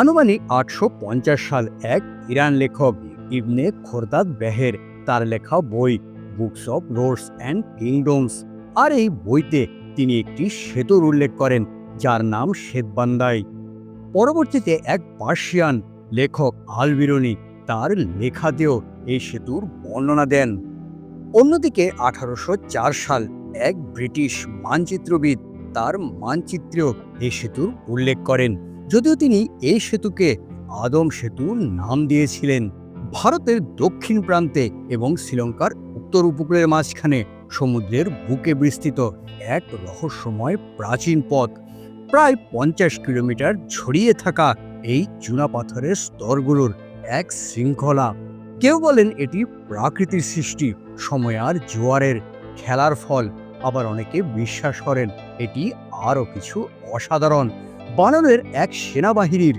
আনুমানিক আটশো পঞ্চাশ সাল এক ইরান লেখক ইবনে খোরদাদ বেহের তার লেখা বই books of roads and kingdoms আর এই বইতে তিনি একটি সেতুর উল্লেখ করেন, যার নাম শ্বেতবান্দাই। পরবর্তীতে এক পার্সিয়ান লেখক আলবিরনি তার লেখাতেও এই সেতুর বর্ণনা দেন। অন্যদিকে আঠারোশো চার সাল এক ব্রিটিশ মানচিত্রবিদ তার মানচিত্রেও এই সেতুর উল্লেখ করেন। যদিও তিনি এই সেতুকে আদম সেতু নাম দিয়েছিলেন। ভারতের দক্ষিণ প্রান্তে এবং শ্রীলঙ্কার উত্তর উপকূলের মাঝখানে সমুদ্রের বুকে বিস্তৃত এক রহস্যময় প্রাচীন পথ। প্রায় পঞ্চাশ কিলোমিটার ছড়িয়ে থাকা এই চুনা পাথরের স্তরগুলোর এক শৃঙ্খলা। কেউ বলেন এটি প্রাকৃতিক সৃষ্টি, সময় আর জোয়ারের খেলার ফল। আবার অনেকে বিশ্বাস করেন এটি আরও কিছু অসাধারণ। বানরের এক সেনাবাহিনীর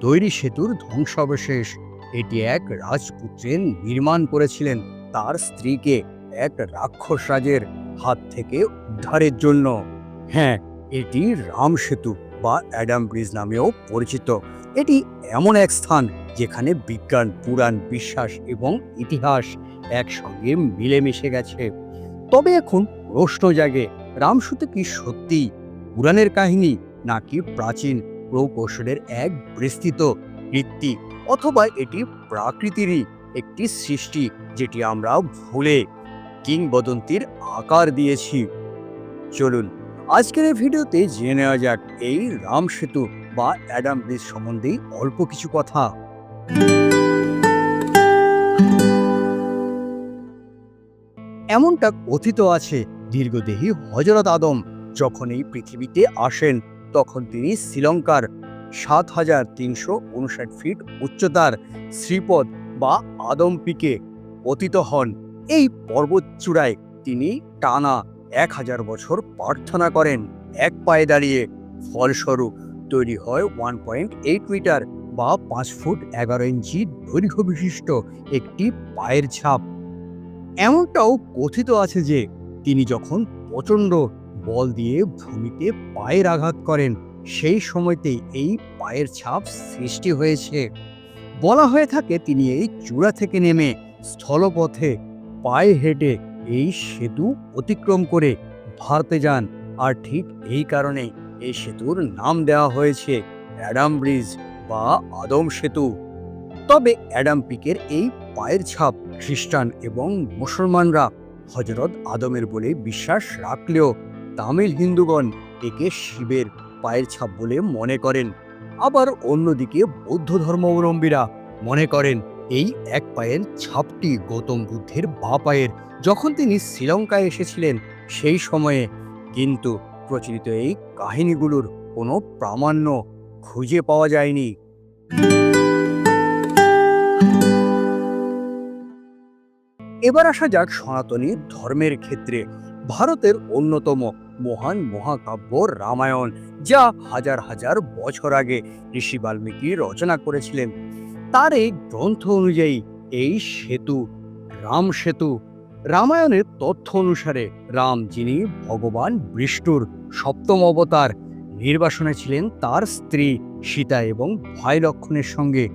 তৈরি সেতুর ধ্বংসাবশেষ। এটি এক রাজপুত্রের নির্মাণ করেছিলেন। তার স্ত্রীকে এক রাক্ষস রাজের হাত থেকে উদ্ধারের জন্য। হ্যাঁ এটি রাম সেতু বা অ্যাডাম ব্রিজ নামেও পরিচিত। এটি এমন এক স্থান যেখানে বিজ্ঞান, পুরাণ, বিশ্বাস এবং ইতিহাস একসঙ্গে মিলেমিশে গেছে। তবে এখন প্রশ্ন জাগে রামসেতু কি সত্যি পুরাণের কাহিনী? নাকি প্রাচীন প্রকৌশলের এক বিস্তৃত কীর্তি অথবা এটি প্রাকৃতিরই একটি সৃষ্টি যেটি আমরা ভুলে কিংবদন্তির আকার দিয়েছি। চলুন, আজকের এই ভিডিওতে জেনে নেওয়া যাক এই রাম সেতু বা অ্যাডাম ব্রিজ সম্বন্ধে অল্প কিছু কথা। এমনটা কথিত আছে দীর্ঘদেহী হজরত আদম যখন এই পৃথিবীতে আসেন। তখন তিনি শ্রীলঙ্কার সাত হাজার তিনশো উনষাট ফিট উচ্চতার শ্রীপদ বা আদম পিকে পতিত হন। এই পর্বত চূড়ায় তিনি টানা এক হাজার বছর প্রার্থনা করেন। এক পায়ে দাঁড়িয়ে ফলস্বরূপ তৈরি হয় ওয়ান পয়েন্ট এইট মিটার বা পাঁচ ফুট এগারো ইঞ্চি দৈর্ঘ্য বিশিষ্ট একটি পায়ের ছাপ। এমনটাও কথিত আছে যে তিনি যখন প্রচণ্ড বল দিয়ে ভূমিতে পায়ের আঘাত করেন। সেই সময়তেই এই পায়ের ছাপ সৃষ্টি হয়েছে। বলা হয়ে থাকে তিনি এই চূড়া থেকে নেমে স্থলপথে পায়ে হেঁটে এই সেতু অতিক্রম করে ভারতে যান। আর ঠিক এই কারণে এই সেতুর নাম দেওয়া হয়েছে অ্যাডাম ব্রিজ বা আদম সেতু। তবে অ্যাডাম পিকের এই পায়ের ছাপ খ্রিস্টান এবং মুসলমানরা হজরত আদমের বলে বিশ্বাস রাখলেও তামিল হিন্দুগণ একে শিবের পায়ের ছাপ বলে মনে করেন। আবার অন্যদিকে বৌদ্ধ ধর্মাবলম্বীরা মনে করেন, এই এক পায়ের ছাপটি গৌতম বুদ্ধের বা পায়ের। যখন তিনি শ্রীলঙ্কায় এসেছিলেন সেই সময়ে কিন্তু প্রচলিত এই কাহিনীগুলোর কোনো প্রামাণ্য খুঁজে পাওয়া যায়নি। এবার আসা যাক সনাতনী ধর্মের ক্ষেত্রে। ভারতের অন্যতম মহান মহাকাব্য রামায়ণ, যা হাজার হাজার বছর আগে ঋষি বাল্মীকি রচনা করেছিলেন। তার এই গ্রন্থ অনুযায়ী এই সেতু, রাম সেতু, রামায়ণের তথ্য অনুসারে রাম যিনি ভগবান বিষ্ণুর সপ্তম অবতার, নির্বাসনে ছিলেন তার স্ত্রী সীতা এবং ভাই লক্ষণের সঙ্গে।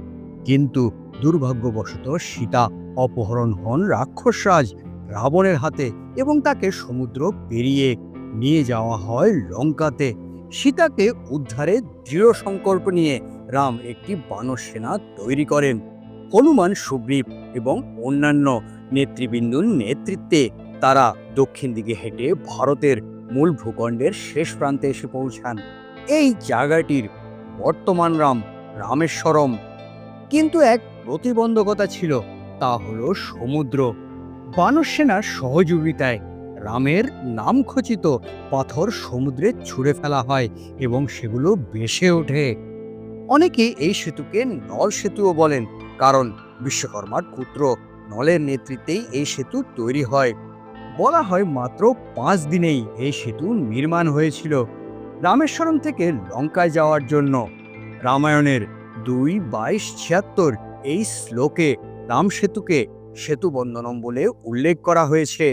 কিন্তু দুর্ভাগ্যবশত সীতা অপহরণ হন রাক্ষসরাজ রাবণের হাতে এবং তাকে সমুদ্র পেরিয়ে নিয়ে যাওয়া হয় লঙ্কাতে। সীতাকে উদ্ধারে দৃঢ় সংকল্প নিয়ে রাম একটি বানর সেনা তৈরি করেন। হনুমান, সুগ্রীব এবং অন্যান্য নেতৃবৃন্দুর নেতৃত্বে তারা দক্ষিণ দিকে হেঁটে ভারতের মূল ভূখণ্ডের শেষ প্রান্তে এসে পৌঁছান। এই জায়গাটির বর্তমান রাম রামেশ্বরম। কিন্তু এক প্রতিবন্ধকতা ছিল, তা হলো সমুদ্র। বানর সেনার সহযোগিতায় রামের নামখচিত পাথর সমুদ্রে ছুঁড়ে ফেলা হয় এবং সেগুলো ভেসে ওঠে। অনেকে এই সেতুকে নল সেতুও বলেন, কারণ বিশ্বকর্মার পুত্র নলের নেতৃত্বেই এই সেতু তৈরি হয়। বলা হয় মাত্র পাঁচ দিনেই এই সেতু নির্মাণ হয়েছিল রামেশ্বরম থেকে লঙ্কায় যাওয়ার জন্য। রামায়ণের দুই বাইশ ছিয়াত্তর এই শ্লোকে রাম সেতুকে সেতু বন্দনম বলে উল্লেখ করা হয়েছে।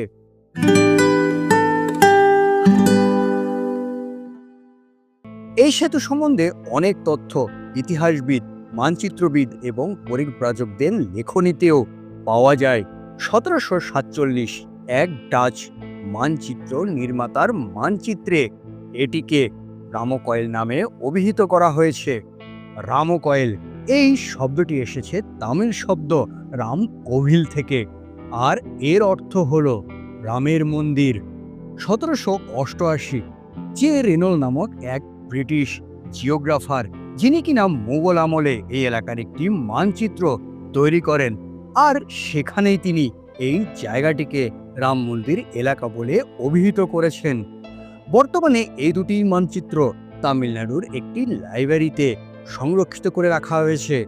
এই সেতু সম্বন্ধে অনেক তথ্য ইতিহাসবিদ, মানচিত্রবিদ এবং পরিব্রাজকদের লেখনীতেও পাওয়া যায়। সতেরোশো সাতচল্লিশ এক ডাচ মানচিত্র নির্মাতার মানচিত্রে এটিকে রামকয়েল নামে অভিহিত করা হয়েছে। রামকয়েল, এই শব্দটি এসেছে তামিল শব্দ রাম কোভিল থেকে। আর এর অর্থ হল রামের মন্দির। সতেরোশো অষ্টআশি জে রেনল নামক এক ব্রিটিশ জিওগ্রাফার, যিনি কিনা মোগল আমলে এই এলাকার একটি মানচিত্র তৈরি করেন, আর সেখানেই তিনি এই জায়গাটিকে রাম মন্দির এলাকা বলে অভিহিত করেছেন। বর্তমানে এই দুটি মানচিত্র তামিলনাড়ুর একটি লাইব্রেরিতে সংরক্ষিত করে রাখা হয়েছে।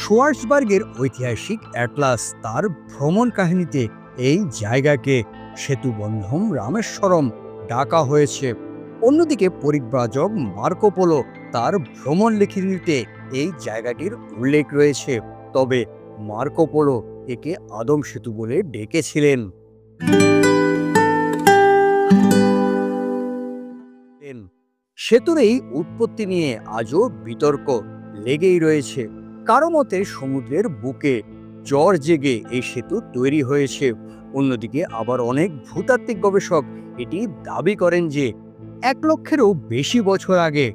শোয়ার্সবার্গের ঐতিহাসিক অ্যাটলাস তার ভ্রমণ কাহিনীতে এই জায়গাকে সেতুবন্ধম রামেশ্বরম ডাকা হয়েছে। অন্যদিকে পরিব্রাজক মার্কোপোলো তার ভ্রমণ লিখিতে এই জায়গাটির উল্লেখ রয়েছে। তবে মার্কোপোলো একে আদম সেতু বলে ডেকেছিলেন। সেতুর এই উৎপত্তি নিয়ে আজও বিতর্ক লেগেই রয়েছে। কারও মতে সমুদ্রের বুকে জ্বর জেগে এই সেতু তৈরি হয়েছে। অন্যদিকে আবার অনেক ভূতাত্ত্বিক গবেষক এটি দাবি করেন যে এক লক্ষেরও বেশি বছর আগে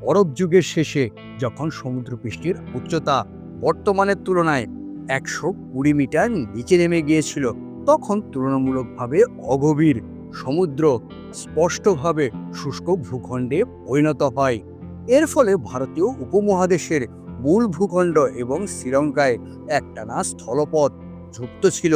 বরফ যুগের শেষে যখন সমুদ্রপৃষ্ঠের উচ্চতা বর্তমানের তুলনায় একশো কুড়ি মিটার নিচে নেমে গিয়েছিল, তখন তুলনামূলকভাবে অগভীর সমুদ্র স্পষ্টভাবে শুষ্ক ভূখণ্ডে পরিণত হয়। এর ফলে ভারতীয় উপমহাদেশের মূল ভূখণ্ড এবং শ্রীলঙ্কায় একটানা স্থলপথ যুক্ত ছিল।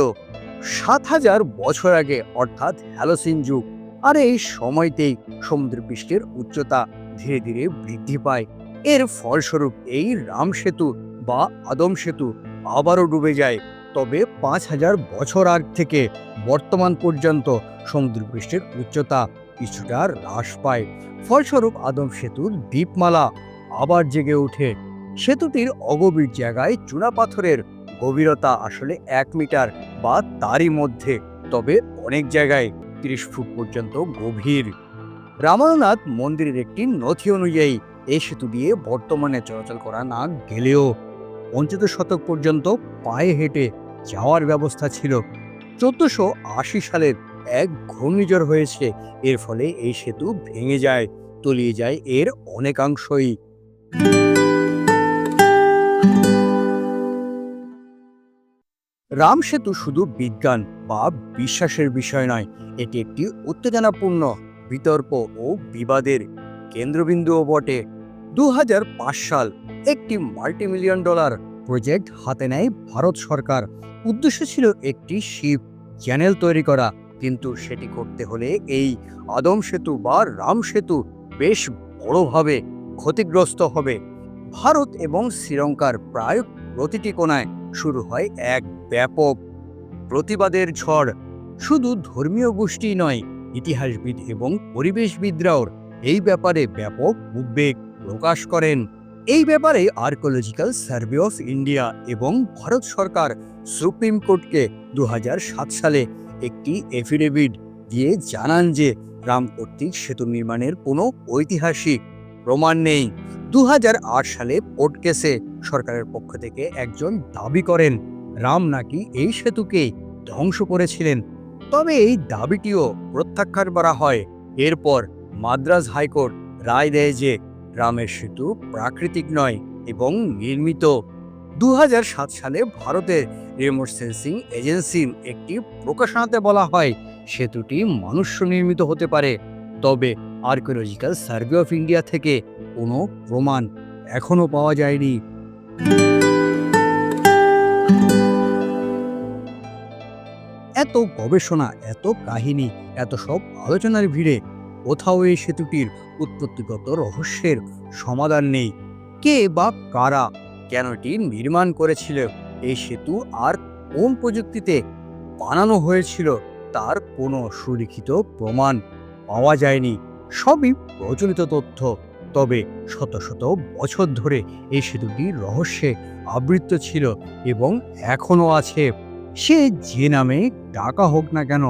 সাত হাজার বছর আগে, অর্থাৎ হ্যালোসিন যুগ। আর এই সময়তেই সমুদ্রপৃষ্ঠের উচ্চতা ধীরে ধীরে বৃদ্ধি পায়। এর ফলস্বরূপ এই রাম সেতু বা আদম সেতু আবারও ডুবে যায়। তবে পাঁচ হাজার বছর আগ থেকে বর্তমান পর্যন্ত সমুদ্রপৃষ্ঠের উচ্চতা কিছুটা হ্রাস পায়। ফলস্বরূপ আদম সেতুর দ্বীপমালা আবার জেগে ওঠে। সেতুটির অগভীর জায়গায় চুনাপাথরের গভীরতা আসলে এক মিটার বা তারই মধ্যে, তবে অনেক জায়গায় তিরিশ ফুট পর্যন্ত গভীর। রামায়ণনাথ মন্দিরের একটি নথি অনুযায়ী, এই সেতু দিয়ে বর্তমানে চলাচল করা না গেলেও পঞ্চদশ শতক পর্যন্ত পায়ে হেঁটে যাওয়ার ব্যবস্থা ছিল। চোদ্দশো আশি সালের এক ঘূর্ণিঝড় হয়েছে, এর ফলে এই সেতু ভেঙে যায়, তলিয়ে যায় এর অনেকাংশই। রাম সেতু শুধু বিজ্ঞান বা বিশ্বাসের বিষয় নয়, এটি একটি উত্তেজনাপূর্ণ বিতর্ক ও বিবাদের কেন্দ্রবিন্দুও বটে। দু সাল একটি মাল্টিমিলিয়ন ডলার প্রজেক্ট হাতে নেয় ভারত সরকার। উদ্দেশ্য ছিল একটি শিপ, চ্যানেল তৈরি করা, কিন্তু সেটি করতে হলে এই আদম সেতু বা রাম সেতু বেশ বড়ভাবে ক্ষতিগ্রস্ত হবে। ভারত এবং শ্রীলঙ্কার প্রায় প্রতিটি কোণায় শুরু হয় এক ব্যাপক প্রতিবাদের ঝড়। শুধু ধর্মীয় গোষ্ঠী নয়, ইতিহাসবিদ এবং পরিবেশবিদরাও এই ব্যাপারে ব্যাপক উদ্বেগ প্রকাশ করেন। এই ব্যাপারে আর্কোলজিক্যাল সার্ভে অফ ইন্ডিয়া এবং ভারত সরকার সুপ্রিম কোর্টকে দু হাজার সাত সালে একটি এফিডেভিট দিয়ে জানান যে, রাম কর্তৃক সেতু নির্মাণের কোনো ঐতিহাসিক প্রমাণ নেই। দু হাজার আট সালে কোর্ট কেসে সরকারের পক্ষ থেকে একজন দাবি করেন, রাম নাকি এই সেতুকে ধ্বংস করেছিলেন। তবে এই দাবিটিও প্রত্যাখ্যান করা হয়। এরপর মাদ্রাজ হাইকোর্ট রায় দেয় যে, রামের সেতু প্রাকৃতিক নয় এবং নির্মিত। দু হাজার সাত সালে ভারতের রিমোট সেন্সিং এজেন্সির একটি প্রকাশনাতে বলা হয়, সেতুটি মনুষ্য নির্মিত হতে পারে। তবে আর্কিওলজিক্যাল সার্ভে অফ ইন্ডিয়া থেকে কোনো প্রমাণ এখনও পাওয়া যায়নি। এত গবেষণা, এত কাহিনী, এত সব আলোচনার ভিড়ে কোথাও এই সেতুটির উৎপত্তিগত রহস্যের সমাধান নেই। কে বা কারা কেন এটি নির্মাণ করেছিল? এই সেতু আর কোন প্রযুক্তিতে বানানো হয়েছিল তার কোনো সুলিখিত প্রমাণ পাওয়া যায়নি। সবই প্রচলিত তথ্য। তবে শত শত বছর ধরে এই সেতুটি রহস্যে আবৃত ছিল এবং এখনও আছে। সে যে নামে ডাকা হোক না কেন,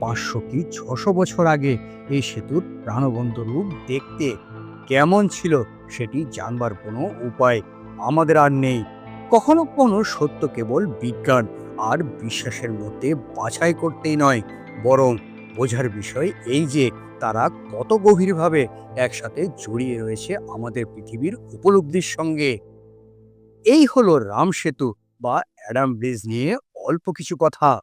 পাঁচশো কি ছশো বছর আগে এই সেতুর প্রাণবন্ত রূপ দেখতে কেমন ছিল সেটি জানবার কোনো উপায় আমাদের আর নেই। কখনো কোনো সত্য কেবল বিজ্ঞান আর বিশ্বাসের মধ্যে বাছাই করতেই নয়, বরং বোঝার বিষয় এই যে তারা কত গভীরভাবে একসাথে জড়িয়ে রয়েছে আমাদের পৃথিবীর উপলব্ধির সঙ্গে। এই হলো রাম সেতু বা অ্যাডাম ব্রিজ নিয়ে অল্প কিছু কথা।